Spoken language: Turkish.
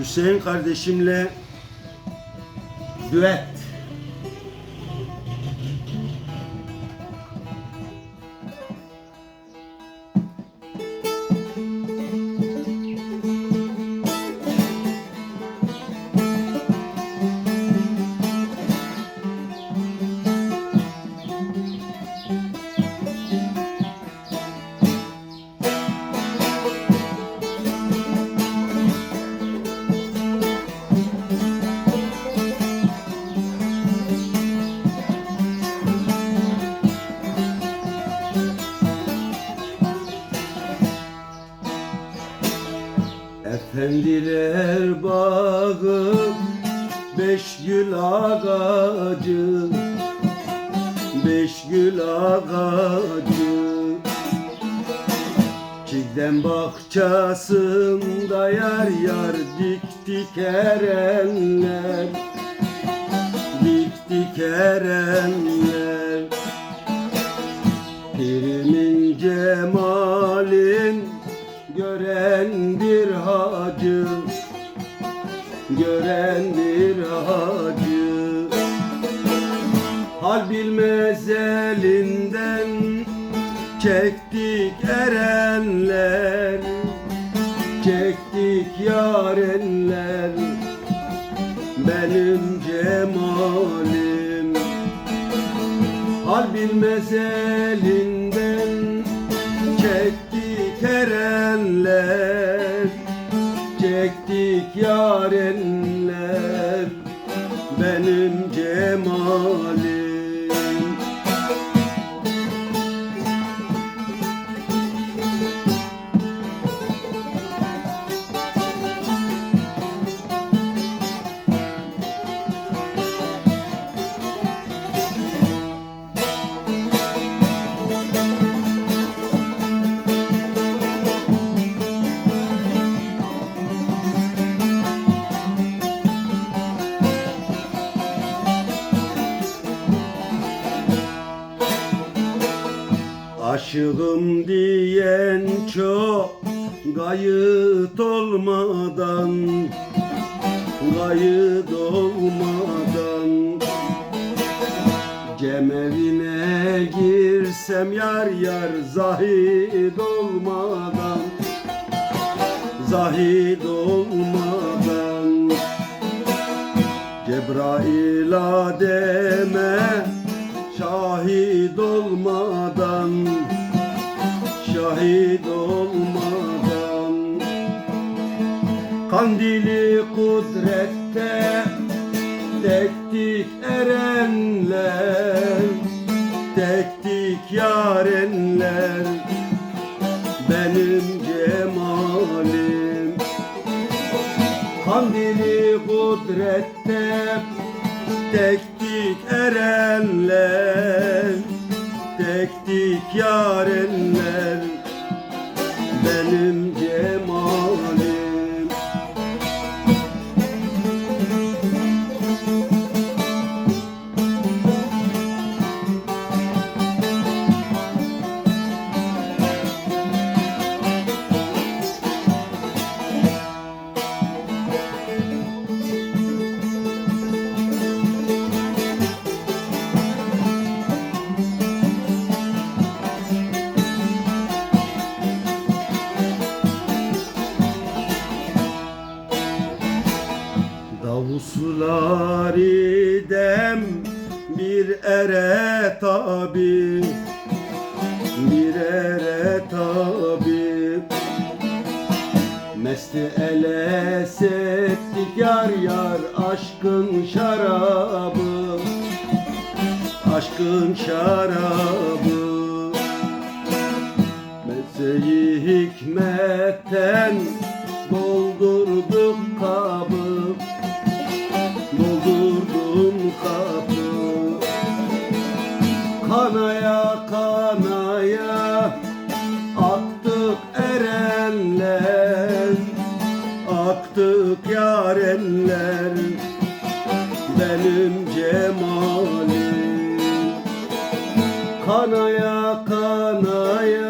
Hüseyin kardeşimle düet. Efendiler bağı Beş gül ağacı. Beş gül ağacı. Çiğdem bahçasında yar yar diktik erenler. Diktik erenler. Pirimin cemalin Gören bir hacı Hal bilmez elinden Çektik erenler Çektik yarenler Benim cemalim. Hal bilmez elinden Çektik erenler Çektik yarenler Aşığım diyen çok Gayet olmadan Gayet olmadan. Cemevine girsem yar yar Zahid olmadan Zahid olmadan. Cebrail Adem'e şahit olmadan şahit olmadan. Kandili kudrette tektik erenler tektik yarenler. Benim cemalim Kandili kudrette tektik erenler tektik yarenler benim cemalim Davuslar idem bir ere tabi Bir ere tabi. Mesti ele settik yar yar aşkın şarabı Aşkın şarabı. Meseyi hikmetten doldurduk kabı Kanaya kanaya